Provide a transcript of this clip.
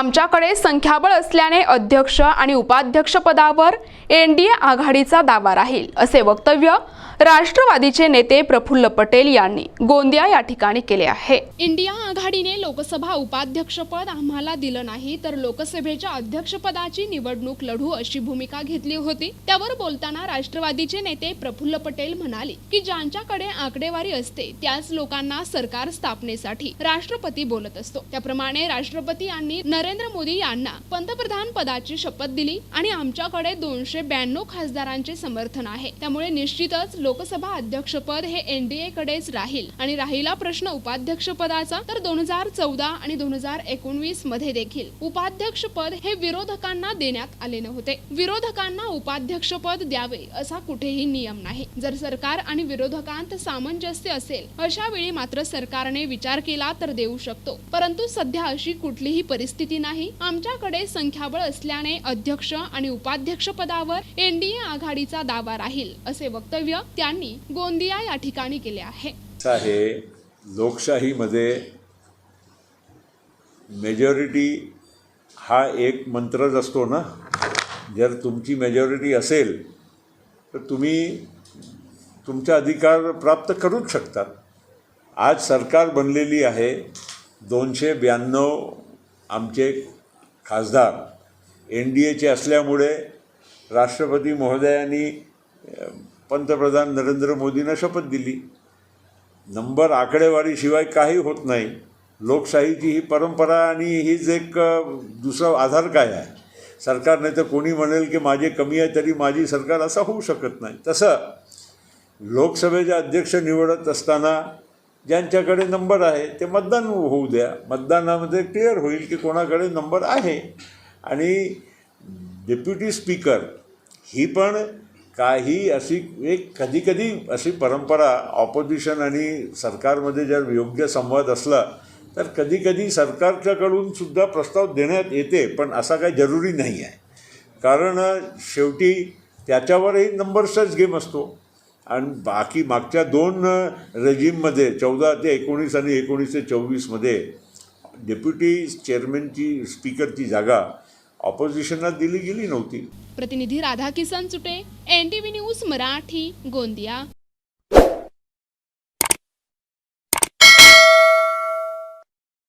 आमच्याकडे संख्याबळ असल्याने अध्यक्ष आणि उपाध्यक्षपदावर एन डी एनडीए आघाडीचा दावा राहील असे वक्तव्य राष्ट्रवादीचे नेते प्रफुल्ल पटेल यांनी गोंदिया या ठिकाणी केले आहे. इंडिया आघाडीने लोकसभा उपाध्यक्षपद आम्हाला दिलं नाही तर लोकसभेच्या अध्यक्षपदाची निवडणूक लढू अशी भूमिका घेतली होती. त्यावर बोलताना राष्ट्रवादीचे नेते प्रफुल्ल पटेल म्हणाले की ज्यांच्याकडे आकडेवारी असते त्याच लोकांना सरकार स्थापनेसाठी राष्ट्रपती बोलत असतो. त्याप्रमाणे राष्ट्रपती यांनी नरेंद्र मोदी यांना पंतप्रधान पदाची शपथ दिली आणि आमच्याकडे दोनशे ब्याण्णव खासदारांचे समर्थन आहे. त्यामुळे निश्चितच लोकसभा अध्यक्षपद हे एनडीए कडेच राहील. आणि राहिला प्रश्न उपाध्यक्षपदाचा तर दोन हजार चौदा आणि दोन हजार एकोणवीसमध्ये देखील. उपाध्यक्षपद हे विरोधकांना देण्यात आले नव्हते. विरोधकांना उपाध्यक्षपद द्यावे असा कुठेही नियम नाही. जर सरकार आणि विरोधकांत सामंजस्य असेल अशा वेळी मात्र सरकारने विचार केला तर देऊ शकतो. परंतु सध्या अशी कुठलीही परिस्थिती नाही. आमच्याकडे संख्याबळ असल्याने अध्यक्ष आणि उपाध्यक्ष पदावर एनडीए आघाडीचा दावा राहील असे वक्तव्य त्यांनी गोंदिया या ठिकाणी केले आहे. आहे लोकशाहीमध्ये मेजॉरिटी हा एक मंत्रच असतो ना? जर तुमची मेजॉरिटी असेल तर तुम्ही तुमचा अधिकार प्राप्त करूच शकतात आज सरकार बनलेली आहे दोनशे ब्याण्णव आमचे खासदार. एन डी एचे असल्यामुळे राष्ट्रपती महोदयांनी पंतप्रधान नरेंद्र मोदींना शपथ दिली. नंबर आकडेवारीशिवाय काही होत नाही. लोकशाहीची ही परंपरा आणि हीच एक दुसरा आधार काय आहे? सरकार नाही तर कोणी म्हणेल की माझे कमी आहे तरी माझी सरकार असं होऊ शकत नाही. तसं लोकसभेचे अध्यक्ष निवडत असताना ज्यांच्याकडे नंबर आहे ते मतदान होऊ द्या. मतदानामध्ये क्लिअर होईल की कोणाकडे नंबर आहे. आणि डेप्युटी स्पीकर ही पण काही अशी एक कधी कधी अशी परंपरा ऑपोजिशन आणि सरकारमध्ये जर योग्य संवाद असला तर कधी कधी सरकारच्याकडून सुद्धा प्रस्ताव देण्यात येते पण असा काही जरुरी नाही आहे कारण शेवटी त्याच्यावरही नंबर्सचाच गेम असतो. आणि बाकी मागच्या दोन रेजिममध्ये चौदा ते एकोणीस आणि एकोणीस ते चोवीसमध्ये डेप्युटी चेअरमॅनची स्पीकरची जागा ऑपोजिशनला दिली गेली नव्हती. प्रतिनिधी राधाकिसन चुटे एनटीव्ही न्यूज मराठी गोंदिया.